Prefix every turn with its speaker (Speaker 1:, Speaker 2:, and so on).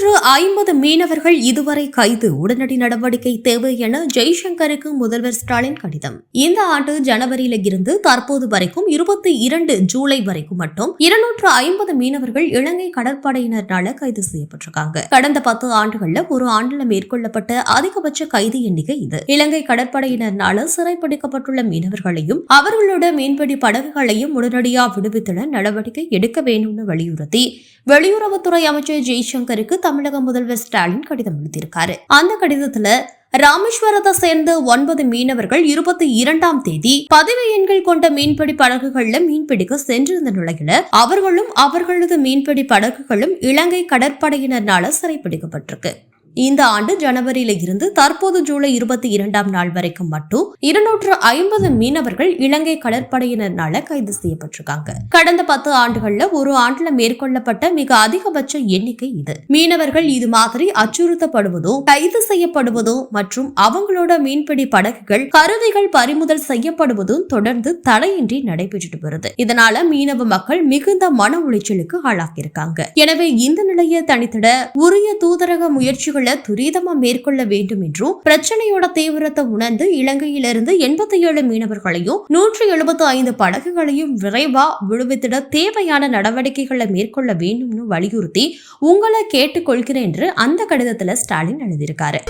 Speaker 1: இருநூற்று ஐம்பது மீனவர்கள் இதுவரை கைது உடனடி நடவடிக்கை தேவை என ஜெய்சங்கருக்கு முதல்வர் ஸ்டாலின் கடிதம். இந்த ஆண்டு ஜனவரியில இருந்து தற்போது வரைக்கும் இருபத்தி இரண்டு ஜூலை வரைக்கும் மட்டும் இருநூற்று ஐம்பது மீனவர்கள் இலங்கை கடற்படையினரால கைது செய்யப்பட்டிருக்காங்க. கடந்த பத்து ஆண்டுகள்ல ஒரு ஆண்டுல மேற்கொள்ளப்பட்ட அதிகபட்ச கைது எண்ணிக்கை இது. இலங்கை கடற்படையினரால சிறைப்பிடிக்கப்பட்டுள்ள மீனவர்களையும் அவர்களோட மீன்பிடி படகுகளையும் உடனடியா விடுவித்திட நடவடிக்கை எடுக்க வேண்டும்னு வலியுறுத்தி வெளியுறவுத்துறை அமைச்சர் ஜெய்சங்கருக்கு தமிழக முதல்வர் ஸ்டாலின் கடிதம் எழுதியிருக்காரு. அந்த கடிதத்துல ராமேஸ்வரத்தை சேர்ந்த ஒன்பது மீனவர்கள் இருபத்தி இரண்டாம் தேதி பதிவு எண்கள் கொண்ட மீன்பிடி படகுகள்ல மீன்பிடிக்க சென்றிருந்த நிலையில அவர்களும் அவர்களது மீன்பிடி படகுகளும் இலங்கை கடற்படையினரால சிறைப்பிடிக்கப்பட்டிருக்கு இந்த ஆண்டு ஜனவரியில இருந்து தற்போது ஜூலை இருபத்தி இரண்டாம் நாள் வரைக்கும் மட்டும் இருநூற்று ஐம்பது மீனவர்கள் இலங்கை கடற்படையினர்னால கைது செய்யப்பட்டிருக்காங்க. கடந்த பத்து ஆண்டுகள்ல ஒரு ஆண்டுல மேற்கொள்ளப்பட்ட மிக அதிகபட்ச எண்ணிக்கை இது. மீனவர்கள் இது மாதிரி அச்சுறுத்தப்படுவதோ கைது செய்யப்படுவதும் மற்றும் அவங்களோட மீன்பிடி படகுகள் கருவிகள் பறிமுதல் செய்யப்படுவதும் தொடர்ந்து தடையின்றி நடைபெற்றுட்டு வருது. இதனால மீனவ மக்கள் மிகுந்த மன உளைச்சலுக்கு ஆளாக்கியிருக்காங்க. எனவே இந்த நிலையை தனித்திட உரிய தூதரக முயற்சிகளை துரிதமா மேற்கொள்ள வேண்டும் என்றும் பிரச்சனையோட தீவிரத்தை உணர்ந்து இலங்கையிலிருந்து எண்பத்தி ஏழு மீனவர்களையும் நூற்றி எழுபத்தி ஐந்து படகுகளையும் விரைவா விடுவித்திட தேவையான நடவடிக்கைகளை மேற்கொள்ள வேண்டும்னு வலியுறுத்தி உங்களை கேட்டுக்கொள்கிறேன் என்று அந்த கடிதத்துல ஸ்டாலின் எழுதியிருக்காரு.